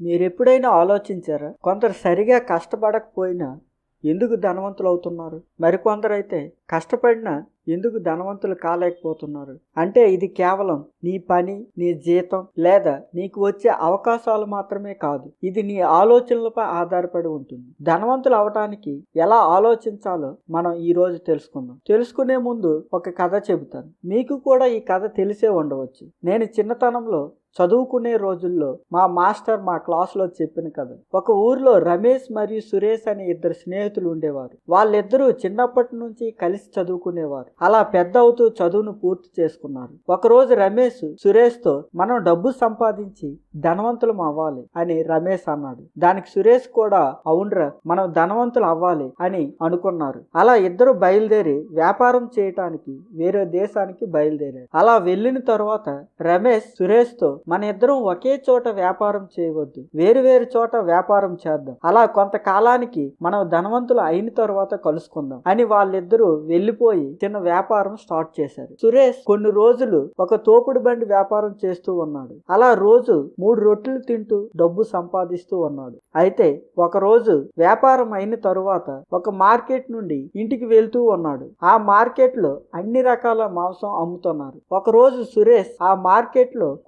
మీరు ఎప్పుడైనా ఆలోచించారా? కొందరు సరిగా కష్టపడకపోయినా ఎందుకు ధనవంతులు అవుతున్నారు మరికొందరైతే కష్టపడినా ఎందుకు ధనవంతులు కాలేకపోతున్నారు? అంటే ఇది కేవలం నీ పని నీ జీతం లేదా నీకు వచ్చే అవకాశాలు మాత్రమే కాదు. ఇది నీ ఆలోచనలపై ఆధారపడి ఉంటుంది. ధనవంతులు అవటానికి ఎలా ఆలోచించాలో మనం ఈ రోజు తెలుసుకుందాం. తెలుసుకునే ముందు ఒక కథ చెబుతాను. మీకు కూడా ఈ కథ తెలిసే ఉండవచ్చు. నేను చిన్నతనంలో చదువుకునే రోజుల్లో మా మాస్టర్ మా క్లాస్లో చెప్పిన కథ. ఒక ఊర్లో రమేష్ మరియు సురేష్ అనే ఇద్దరు స్నేహితులు ఉండేవారు. వాళ్ళిద్దరూ చిన్నప్పటి నుంచి కలిసి చదువుకునేవారు. అలా పెద్ద అవుతూ చదువును పూర్తి చేసుకున్నారు. ఒకరోజు రమేష్ సురేష్తో మనం డబ్బు సంపాదించి ధనవంతులం అవ్వాలి అని రమేష్ అన్నాడు. దానికి సురేష్ కూడా అవునరా మనం ధనవంతులు అవ్వాలి అని అనుకున్నారు. అలా ఇద్దరు బయలుదేరి వ్యాపారం చేయటానికి వేరే దేశానికి బయలుదేరారు. అలా వెళ్ళిన తర్వాత రమేష్ సురేష్తో మన ఇద్దరం ఒకే చోట వ్యాపారం చేయవద్దు. వేరు వేరు చోట వ్యాపారం చేద్దాం. అలా కొంతకాలానికి మనం ధనవంతులు అయిన తర్వాత కలుసుకుందాం అని వాళ్ళిద్దరూ వెళ్ళిపోయి చిన్న వ్యాపారం స్టార్ట్ చేశారు. సురేష్ కొన్ని రోజులు ఒక తోపుడు బండి వ్యాపారం చేస్తూ ఉన్నాడు. అలా రోజు మూడు రొట్టెలు తింటూ డబ్బు సంపాదిస్తూ ఉన్నాడు. అయితే ఒక రోజు వ్యాపారం అయిన తరువాత ఒక మార్కెట్ నుండి ఇంటికి వెళ్తూ ఉన్నాడు. ఆ మార్కెట్లో అన్ని రకాల మాంసం అమ్ముతున్నారు. ఒక రోజు సురేష్ ఆ మార్కెట్లో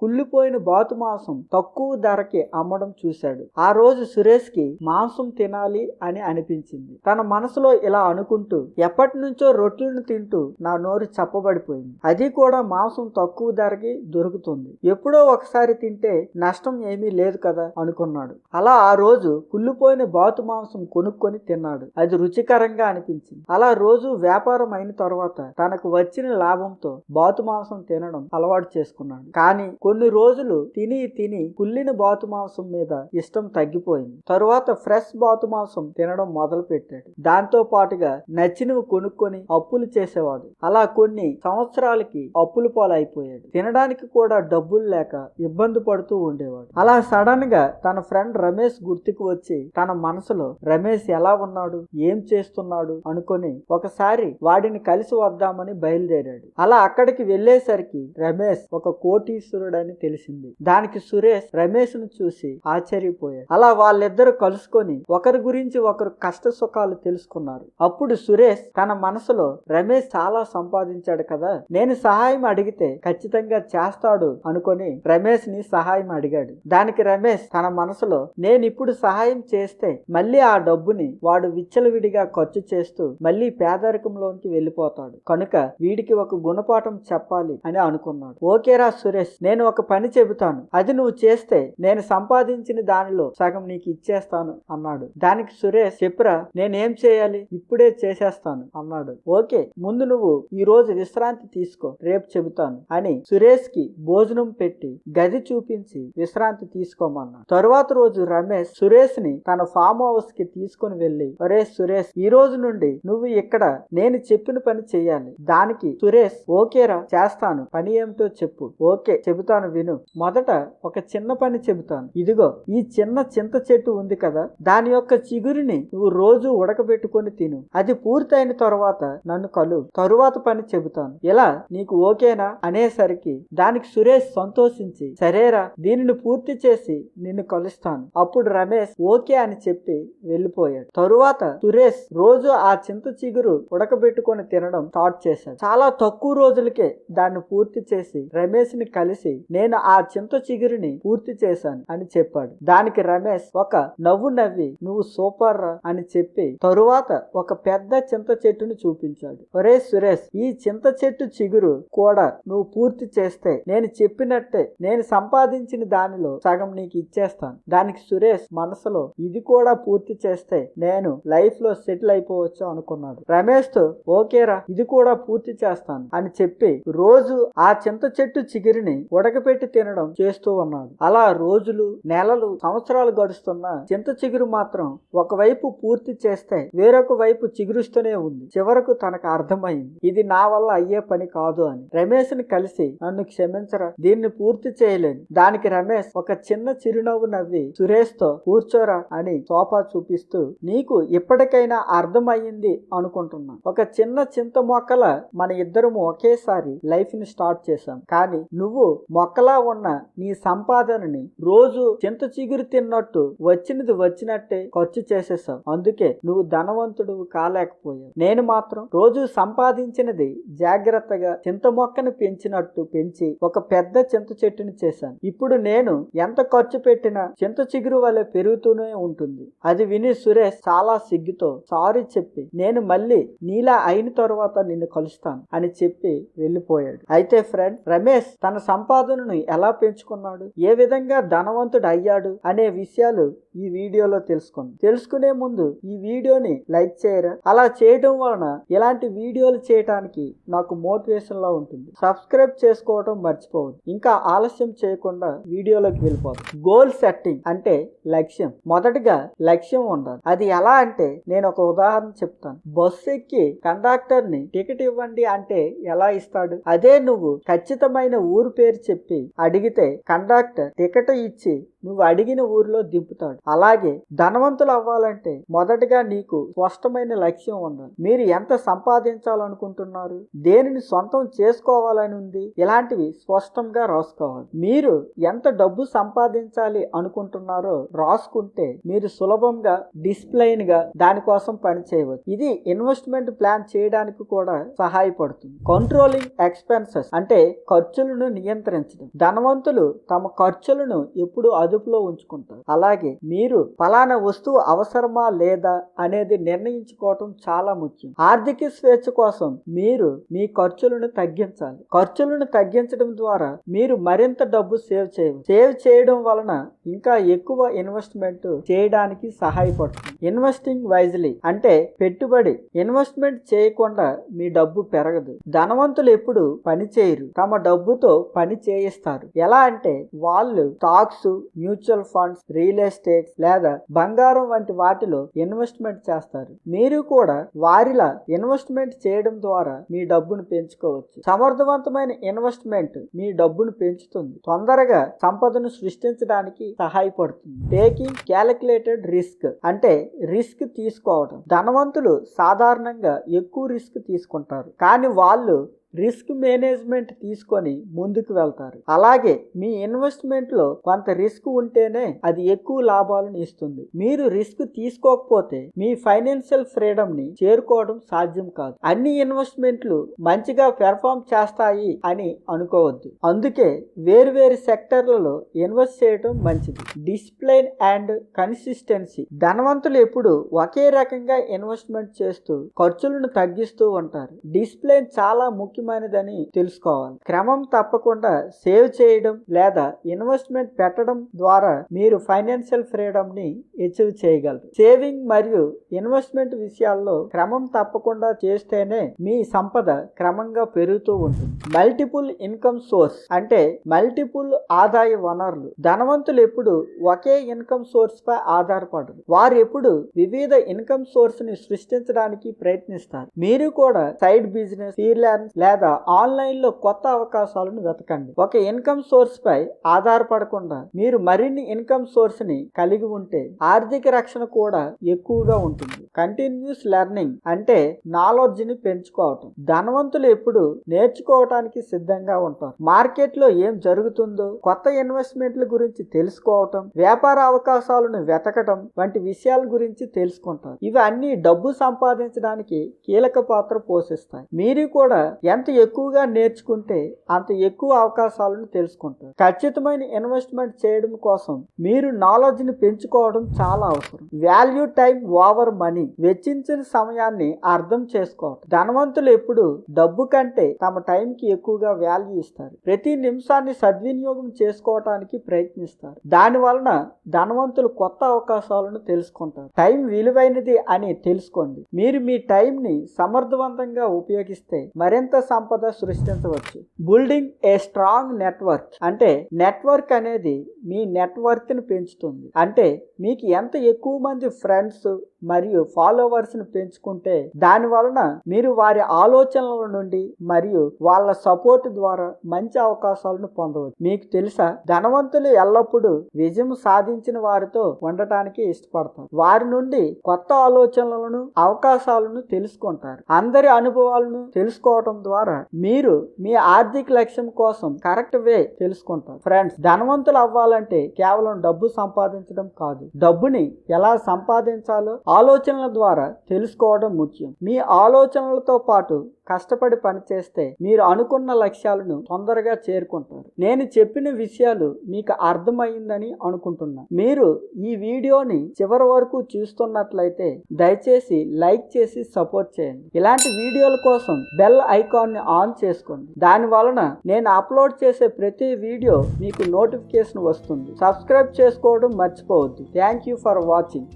కుళ్ళిపోయిన బాతు మాంసం తక్కువ ధరకి అమ్మడం చూశాడు. ఆ రోజు సురేష్కి మాంసం తినాలి అని అనిపించింది. తన మనసులో ఇలా అనుకుంటూ ఎప్పటి నుంచో రొట్టెలను తింటూ నా నోరు చప్పబడిపోయింది. అది కూడా మాంసం తక్కువ ధరకి దొరుకుతుంది. ఎప్పుడో ఒకసారి తింటే నష్టం ఏమీ లేదు కదా అనుకున్నాడు. అలా ఆ రోజు కుళ్ళిపోయిన బాతు మాంసం కొనుక్కొని తిన్నాడు. అది రుచికరంగా అనిపించింది. అలా రోజు వ్యాపారం అయిన తర్వాత తనకు వచ్చిన లాభంతో బాతు మాంసం తినడం అలవాటు చేసుకున్నాడు. కానీ కొన్ని రోజులు తిని తిని కుళ్ళిన బాతు మాంసం మీద ఇష్టం తగ్గిపోయింది. తరువాత ఫ్రెష్ బాతు మాంసం తినడం మొదలు పెట్టాడు దాంతో పాటుగా నచ్చినవి కొనుక్కొని అప్పులు చేసేవాడు. అలా కొన్ని సంవత్సరాలకి అప్పుల పాలైపోయాడు. తినడానికి కూడా డబ్బులు లేక ఇబ్బంది పడుతూ ఉండేవాడు. అలా సడన్గా తన ఫ్రెండ్ రమేష్ గుర్తుకు వచ్చి తన మనసులో రమేష్ ఎలా ఉన్నాడు? ఏం చేస్తున్నాడు? అనుకొని ఒకసారి వాడిని కలిసి వద్దామని బయలుదేరాడు. అలా అక్కడికి వెళ్ళేసరికి రమేష్ ఒక కోటీశ్వరుడని చేసింది. దానికి సురేష్ రమేష్ను చూసి ఆశ్చర్యపోయాడు. అలా వాళ్ళిద్దరూ కలుసుకొని ఒకరి గురించి ఒకరు కష్ట సుఖాలు తెలుసుకున్నారు. అప్పుడు సురేష్ తన మనసులో రమేష్ చాలా సంపాదించాడు కదా నేను సహాయం అడిగితే ఖచ్చితంగా చేస్తాడు అనుకొని రమేష్ని సహాయం అడిగాడు. దానికి రమేష్ తన మనసులో నేను ఇప్పుడు సహాయం చేస్తే మళ్ళీ ఆ డబ్బుని వాడు విచ్చలవిడిగా ఖర్చు చేస్తూ మళ్ళీ పేదరికంలోనికి వెళ్ళిపోతాడు. కనుక వీడికి ఒక గుణపాఠం చెప్పాలి అని అనుకున్నాడు. ఓకేరా సురేష్ నేను ఒక పని చెబుతాను. అది నువ్వు చేస్తే నేను సంపాదించిన దానిలో సగం నీకు ఇచ్చేస్తాను అన్నాడు. దానికి సురేష్ చెప్పురా నేనేం చేయాలి? ఇప్పుడే చేసేస్తాను అన్నాడు. ఓకే ముందు నువ్వు ఈ రోజు విశ్రాంతి తీసుకో రేపు చెబుతాను అని సురేష్కి భోజనం పెట్టి గది చూపించి విశ్రాంతి తీసుకోమన్నాడు. తరువాత రోజు రమేష్ సురేష్ని తన ఫామ్ హౌస్కి తీసుకుని వెళ్ళి ఒరే సురేష్ ఈ రోజు నుండి నువ్వు ఇక్కడ నేను చెప్పిన పని చేయాలి. దానికి సురేష్ ఓకేరా చేస్తాను. పని ఏమిటో చెప్పు. ఓకే చెబుతాను విను. మొదట ఒక చిన్న పని చెబుతాను. ఇదిగో ఈ చిన్న చింత చెట్టు ఉంది కదా దాని యొక్క చిగురిని నువ్వు రోజు ఉడకబెట్టుకొని తిను. అది పూర్తయిన తరువాత నన్ను కలు. తరువాత పని చెబుతాను. ఇలా నీకు ఓకేనా? అనేసరికి దానికి సురేష్ సంతోషించి సరేరా దీనిని పూర్తి చేసి నిన్ను కలుస్తాను. అప్పుడు రమేష్ ఓకే అని చెప్పి వెళ్ళిపోయాడు. తరువాత సురేష్ రోజు ఆ చింత చిగురు ఉడకబెట్టుకొని తినడం స్టార్ట్ చేశాడు. చాలా తక్కువ రోజులకే దాన్ని పూర్తి చేసి రమేష్ని కలిసి నేను ఆ చింత చిగురిని పూర్తి చేశాను అని చెప్పాడు. దానికి రమేష్ ఒక నవ్వు నవ్వి నువ్వు సూపర్ రా అని చెప్పి తరువాత ఒక పెద్ద చింత చెట్టును చూపించాడు. ఒరే సురేష్ ఈ చింత చెట్టు చిగురు కూడా నువ్వు పూర్తి చేస్తే నేను చెప్పినట్టే నేను సంపాదించిన దానిలో సగం నీకు ఇచ్చేస్తాను. దానికి సురేష్ మనసులో ఇది కూడా పూర్తి చేస్తే నేను లైఫ్లో సెటిల్ అయిపోవచ్చు అనుకున్నాడు. రమేష్తో ఓకేరా ఇది కూడా పూర్తి చేస్తాను అని చెప్పి రోజు ఆ చింత చెట్టు చిగురిని ఉడకపెట్టి తినడం చేస్తూ ఉన్నాడు. అలా రోజులు నెలలు సంవత్సరాలు గడుస్తున్న చింత చిగురు మాత్రం ఒకవైపు పూర్తి చేస్తే వేరొక వైపు చిగురుస్తూనే ఉంది. చివరకు తనకు అర్థమైంది ఇది నా వల్ల అయ్యే పని కాదు అని. రమేష్ని కలిసి నన్ను క్షమించరా? దీన్ని పూర్తి చేయలేను. దానికి రమేష్ ఒక చిన్న చిరునవ్వు నవ్వి సురేష్తో కూర్చోరా అని సోఫా చూపిస్తూ నీకు ఇప్పటికైనా అర్థమయ్యింది అనుకుంటున్నా. ఒక చిన్న చింత మొక్కల మన ఇద్దరము ఒకేసారి లైఫ్ని స్టార్ట్ చేశాం. కానీ నువ్వు మొక్కలా ఉన్న నీ సంపాదనని రోజు చింత చిగురు తిన్నట్టు వచ్చినది వచ్చినట్టే ఖర్చు చేసేసావు. అందుకే నువ్వు ధనవంతుడు కాలేకపోయావు. నేను మాత్రం రోజు సంపాదించినది జాగ్రత్తగా చింత మొక్కను పెంచినట్టు పెంచి ఒక పెద్ద చింత చెట్టుని చేశాను. ఇప్పుడు నేను ఎంత ఖర్చు పెట్టినా చింత చిగురు వలె పెరుగుతూనే ఉంటుంది. అది విని సురేష్ చాలా సిగ్గుతో సారీ చెప్పి నేను మళ్ళీ నీలా అయిన తర్వాత నిన్ను కలుస్తాను అని చెప్పి వెళ్ళిపోయాడు. అయితే ఫ్రెండ్ రమేష్ తన సంపాదనను ఎలా పెంచుకున్నాడు? ఏ విధంగా ధనవంతుడు అయ్యాడు అనే విషయాలు ఈ వీడియోలో తెలుసుకుందాం. తెలుసుకునే ముందు ఈ వీడియోని లైక్ చేయరా? అలా చేయడం వలన ఇలాంటి వీడియోలు చేయటానికి నాకు మోటివేషన్ లా ఉంటుంది. సబ్స్క్రైబ్ చేసుకోవడం మర్చిపోవద్దు. ఇంకా ఆలస్యం చేయకుండా వీడియోలోకి వెళ్ళిపోదు. గోల్ సెట్టింగ్ అంటే లక్ష్యం. మొదటగా లక్ష్యం ఉండాలి. అది ఎలా అంటే నేను ఒక ఉదాహరణ చెప్తాను. బస్సు ఎక్కి కండక్టర్ని టికెట్ ఇవ్వండి అంటే ఎలా ఇస్తాడు? అదే నువ్వు ఖచ్చితమైన ఊరు పేరు చెప్పి అడిగితే కండక్టర్ టికెట్ ఇచ్చి నువ్వు అడిగిన ఊరిలో దింపుతాడు. అలాగే ధనవంతులు అవ్వాలంటే మొదటగా నీకు స్పష్టమైన లక్ష్యం ఉండాలి. మీరు ఎంత సంపాదించాలనుకుంటున్నారు? దేనిని సొంతం చేసుకోవాలని ఉంది? ఇలాంటివి స్పష్టంగా రాసుకోవాలి. మీరు ఎంత డబ్బు సంపాదించాలి అనుకుంటున్నారో రాసుకుంటే మీరు సులభంగా డిస్ప్లైన్గా దానికోసం పని చేయవచ్చు. ఇది ఇన్వెస్ట్మెంట్ ప్లాన్ చేయడానికి కూడా సహాయపడుతుంది. కంట్రోలింగ్ ఎక్స్పెన్సెస్ అంటే ఖర్చులను నియంత్రించడం. ధనవంతులు తమ ఖర్చులను ఎప్పుడు అదుపులో ఉంచుకుంటారు. అలాగే మీరు ఫలానా వస్తువు అవసరమా లేదా అనేది నిర్ణయించుకోవటం చాలా ముఖ్యం. ఆర్థిక స్వేచ్ఛ కోసం మీరు మీ ఖర్చులను తగ్గించాలి. ఖర్చులను తగ్గించడం ద్వారా మీరు మరింత డబ్బు సేవ్ చేయవచ్చు సేవ్ చేయడం వలన ఇంకా ఎక్కువ ఇన్వెస్ట్మెంట్ చేయడానికి సహాయపడుతుంది. ఇన్వెస్టింగ్ వైజ్లీ అంటే పెట్టుబడి. ఇన్వెస్ట్మెంట్ చేయకుండా మీ డబ్బు పెరగదు. ధనవంతులు ఎప్పుడు పని చేయరు. తమ డబ్బుతో పని చేయిస్తారు. ఎలా అంటే వాళ్ళు stocks mutual funds real estate లేదా బంగారం వంటి వాటిలో ఇన్వెస్ట్మెంట్ చేస్తారు. మీరు కూడా వారిలా ఇన్వెస్ట్మెంట్ చేయడం ద్వారా మీ డబ్బును పెంచుకోవచ్చు. సమర్థవంతమైన ఇన్వెస్ట్మెంట్ మీ డబ్బును పెంచుతుంది. తొందరగా సంపదను సృష్టించడానికి సహాయపడుతుంది. టేకింగ్ క్యాలిక్యులేటెడ్ రిస్క్ అంటే రిస్క్ తీసుకోవడం ధనవంతులు సాధారణంగా ఎక్కువ రిస్క్ తీసుకుంటారు. కానీ వాళ్ళు రిస్క్ మేనేజ్మెంట్ తీసుకొని ముందుకు వెళ్తారు. అలాగే మీ ఇన్వెస్ట్మెంట్లో కొంత రిస్క్ ఉంటేనే అది ఎక్కువ లాభాలను ఇస్తుంది. మీరు రిస్క్ తీసుకోకపోతే మీ ఫైనాన్షియల్ ఫ్రీడమ్ని చేరుకోవడం సాధ్యం కాదు. అన్ని ఇన్వెస్ట్మెంట్లు మంచిగా పెర్ఫామ్ చేస్తాయి అని అనుకోవద్దు. అందుకే వేరువేరు సెక్టర్లలో ఇన్వెస్ట్ చేయడం మంచిది. Discipline and consistency. ధనవంతులు ఎప్పుడు ఒకే రకంగా ఇన్వెస్ట్మెంట్ చేస్తూ ఖర్చులను తగ్గిస్తూ ఉంటారు. డిసిప్లైన్ చాలా ముఖ్యం ముఖ్యమైనదని తెలుసుకోవాలి. క్రమం తప్పకుండా సేవ్ చేయడం లేదా ఇన్వెస్ట్మెంట్ పెట్టడం ద్వారా మీరు ఫైనాన్షియల్ ఫ్రీడమ్ని అచీవ్ చేయగలరు. సేవింగ్ మరియు ఇన్వెస్ట్మెంట్ విషయాల్లో క్రమం తప్పకుండా చేస్తేనే మీ సంపద క్రమంగా పెరుగుతూ ఉంటుంది. మల్టిపుల్ ఇన్కమ్ సోర్స్ అంటే మల్టిపుల్ ఆదాయ వనరులు. ధనవంతులు ఎప్పుడు ఒకే ఇన్కమ్ సోర్స్ పై ఆధారపడరు. వారు ఎప్పుడు వివిధ ఇన్కమ్ సోర్స్ని సృష్టించడానికి ప్రయత్నిస్తారు. మీరు కూడా సైడ్ బిజినెస్ ఫ్రీలాన్స్ లేదా లేదా ఆన్లైన్లో కొత్త అవకాశాలను వెతకండి. ఒక ఇన్కమ్ సోర్స్ పై ఆధారపడకుండా మీరు మరిన్ని ఇన్కమ్ సోర్స్ని కలిగి ఉంటే ఆర్థిక రక్షణ కూడా ఎక్కువగా ఉంటుంది. కంటిన్యూస్ లెర్నింగ్ అంటే నాలెడ్జ్ని పెంచుకోవటం. ధనవంతులు ఎప్పుడు నేర్చుకోవటానికి సిద్ధంగా ఉంటారు. మార్కెట్లో ఏం జరుగుతుందో కొత్త ఇన్వెస్ట్మెంట్ల గురించి తెలుసుకోవటం వ్యాపార అవకాశాలను వెతకటం వంటి విషయాల గురించి తెలుసుకుంటారు. ఇవి అన్ని డబ్బు సంపాదించడానికి కీలక పాత్ర పోషిస్తాయి. మీరు కూడా ఎంత ఎక్కువగా నేర్చుకుంటే అంత ఎక్కువ అవకాశాలను తెలుసుకుంటారు. ఖచ్చితమైన ఇన్వెస్ట్మెంట్ చేయడం కోసం మీరు నాలెడ్జ్ని పెంచుకోవడం చాలా అవసరం. వాల్యూ టైం ఓవర్ మనీ వెచ్చించిన సమయాన్ని అర్థం చేసుకోవటం ధనవంతులు ఎప్పుడు డబ్బు కంటే తమ టైంకి ఎక్కువగా వాల్యూ ఇస్తారు. ప్రతి నిమిషాన్ని సద్వినియోగం చేసుకోవటానికి ప్రయత్నిస్తారు. దాని వలన ధనవంతులు కొత్త అవకాశాలను తెలుసుకుంటారు. టైం విలువైనది అని తెలుసుకోండి. మీరు మీ టైంని సమర్థవంతంగా ఉపయోగిస్తే మరింత సంపద సృష్టించవచ్చు. బిల్డింగ్ ఏ స్ట్రాంగ్ నెట్వర్క్ అంటే నెట్వర్క్ అనేది మీ నెట్వర్క్ని పెంచుతుంది. అంటే మీకు ఎంత ఎక్కువ మంది ఫ్రెండ్స్ మరియు ఫాలోవర్స్ను పెంచుకుంటే దాని వలన మీరు వారి ఆలోచనల నుండి మరియు వాళ్ళ సపోర్ట్ ద్వారా మంచి అవకాశాలను పొందవచ్చు. మీకు తెలుసా? ధనవంతులు ఎల్లప్పుడూ విజయం సాధించిన వారితో ఉండటానికి ఇష్టపడతారు. వారి నుండి కొత్త ఆలోచనలను అవకాశాలను తెలుసుకుంటారు. అందరి అనుభవాలను తెలుసుకోవటం ద్వారా మీరు మీ ఆర్థిక లక్ష్యం కోసం కరెక్ట్ వే తెలుసుకుంటారు. ఫ్రెండ్స్ ధనవంతులు అవ్వాలంటే కేవలం డబ్బు సంపాదించడం కాదు. డబ్బుని ఎలా సంపాదించాలో ఆలోచనల ద్వారా తెలుసుకోవడం ముఖ్యం. మీ ఆలోచనలతో పాటు కష్టపడి పనిచేస్తే మీరు అనుకున్న లక్ష్యాలను తొందరగా చేరుకుంటారు. నేను చెప్పిన విషయాలు మీకు అర్థమైందని అనుకుంటున్నా. మీరు ఈ వీడియోని చివరి వరకు చూస్తున్నట్లయితే దయచేసి లైక్ చేసి సపోర్ట్ చేయండి. ఇలాంటి వీడియోల కోసం బెల్ ఐకాన్ని ఆన్ చేసుకోండి. దాని వలన నేను అప్లోడ్ చేసే ప్రతి వీడియో మీకు నోటిఫికేషన్ వస్తుంది. సబ్స్క్రైబ్ చేసుకోవడం మర్చిపోవద్దు. Thank you for watching.